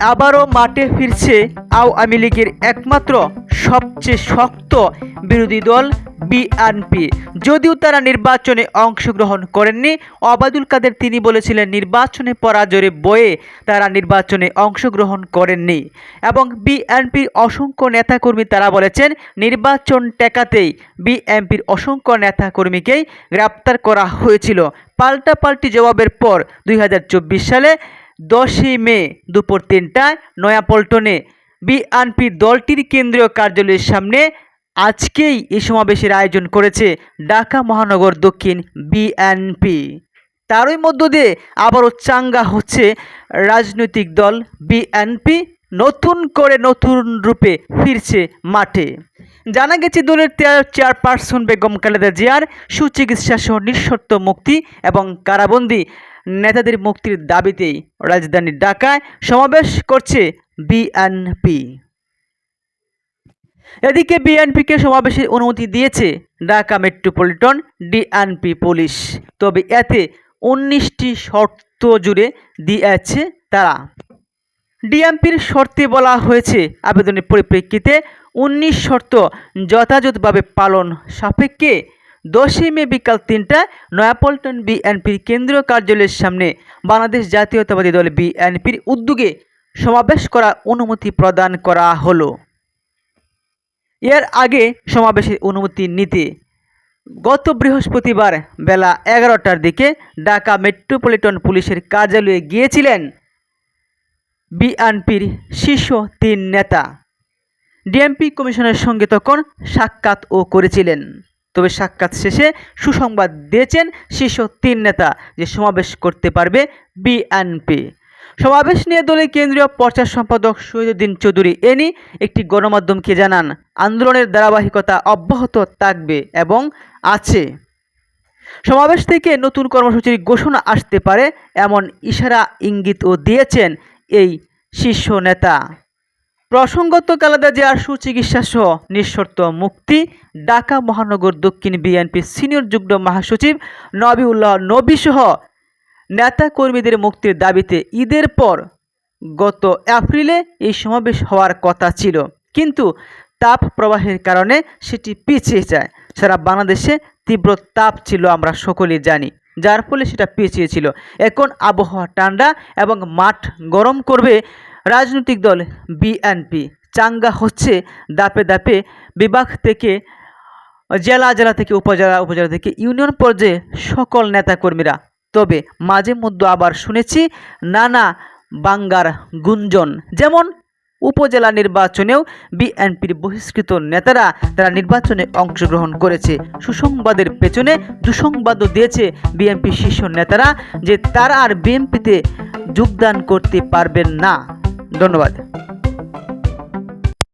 আবারও মাঠে ফিরছে আওয়ামী লীগের একমাত্র সবচেয়ে শক্ত বিরোধী দল বিএনপি। যদিও তারা নির্বাচনে অংশগ্রহণ করেননি অবাদুল কাদের তিনি বলেছিলেন নির্বাচনে পরাজয়ের বয়ে তারা নির্বাচনে অংশগ্রহণ করেননি। এবং বিএনপির অসংখ্য নেতাকর্মী তারা বলেছেন, নির্বাচন টেকাতেই বিএনপির অসংখ্য নেতাকর্মীকেই গ্রেপ্তার করা হয়েছিল। পাল্টাপাল্টি জবাবের পর দুই হাজার চব্বিশ সালে দশই মে দুপুর তিনটায় নয়াপল্টনে বিএনপির দলটির কেন্দ্রীয় কার্যালয়ের সামনে আজকেই এই সমাবেশের আয়োজন করেছে ঢাকা মহানগর দক্ষিণ বিএনপি। তারই মধ্য দিয়ে আবারও চাঙ্গা হচ্ছে রাজনৈতিক দল বিএনপি। নতুন করে নতুন রূপে ফিরছে মাঠে। জানা গেছে, দলের চেয়ার- চেয়ারপারসন বেগম খালেদা জিয়ার সুচিকিৎসা সহ নিঃশর্ত মুক্তি এবং কারাবন্দী নেতাদের মুক্তির দাবিতে রাজধানী ঢাকায় সমাবেশ করছে বিএনপি। এদিকে বিএনপিকে সমাবেশের অনুমতি দিয়েছে ঢাকা মেট্রোপলিটন ডিএনপি পুলিশ। তবে এতে উনিশটি শর্ত জুড়ে দিয়েছে তারা। ডিএমপির শর্তে বলা হয়েছে, আবেদনের পরিপ্রেক্ষিতে উনিশ শর্ত যথাযথভাবে পালন সাপেক্ষে দশই মে বিকাল তিনটায় নয়াপল্টন বিএনপির কেন্দ্রীয় কার্যালয়ের সামনে বাংলাদেশ জাতীয়তাবাদী দল বিএনপির উদ্যোগে সমাবেশ করার অনুমতি প্রদান করা হলো। এর আগে সমাবেশের অনুমতি নিতে গত বৃহস্পতিবার বেলা এগারোটার দিকে ঢাকা মেট্রোপলিটন পুলিশের কার্যালয়ে গিয়েছিলেন বিএনপির শীর্ষ তিন নেতা। ডিএমপি কমিশনের সঙ্গে তখন সাক্ষাৎও করেছিলেন। তবে সাক্ষাৎ শেষে সুসংবাদ দিয়েছেন শীর্ষ তিন নেতা যে সমাবেশ করতে পারবে বিএনপি। সমাবেশ নিয়ে দলের কেন্দ্রীয় প্রচার সম্পাদক শহীদুদ্দিন চৌধুরী এনি একটি গণমাধ্যমকে জানান, আন্দোলনের ধারাবাহিকতা অব্যাহত থাকবে এবং আছে। সমাবেশ থেকে নতুন কর্মসূচির ঘোষণা আসতে পারে এমন ইশারা ইঙ্গিতও দিয়েছেন এই শীর্ষ নেতা। প্রসঙ্গত কালাদা জিয়ার সুচিকিৎসা সহ নিঃশর্ত মুক্তি, ঢাকা মহানগর দক্ষিণ বিএনপি সিনিয়র যুগ্ম মহাসচিব নবিউল্লাহ নবী সহ নেতা কর্মীদের মুক্তির দাবিতে ঈদের পর গত এপ্রিলে এই সমাবেশ হওয়ার কথা ছিল। কিন্তু তাপ প্রবাহের কারণে সেটি পিছিয়ে যায়। সারা বাংলাদেশে তীব্র তাপ ছিল আমরা সকলেই জানি। যার ফলে সেটা পিছিয়ে ছিল। এখন আবহাওয়া ঠান্ডা এবং মাঠ গরম করবে রাজনৈতিক দল বিএনপি চাঙ্গা হচ্ছে দাপে দাপে বিভাগ থেকে, জেলা জেলা থেকে, উপজেলা উপজেলা থেকে ইউনিয়ন পর্যায়ে সকল নেতাকর্মীরা। তবে মাঝে মধ্যে আবার শুনেছি নানা বাঙ্গার গুঞ্জন। যেমন উপজেলা নির্বাচনেও বিএনপির বহিষ্কৃত নেতারা তারা নির্বাচনে অংশগ্রহণ করেছে। সুসংবাদের পেছনে দুসংবাদও দিয়েছে বিএনপি শীর্ষ নেতারা যে তারা আর বিএনপিতে যোগদান করতে পারবেন না। ধন্যবাদ।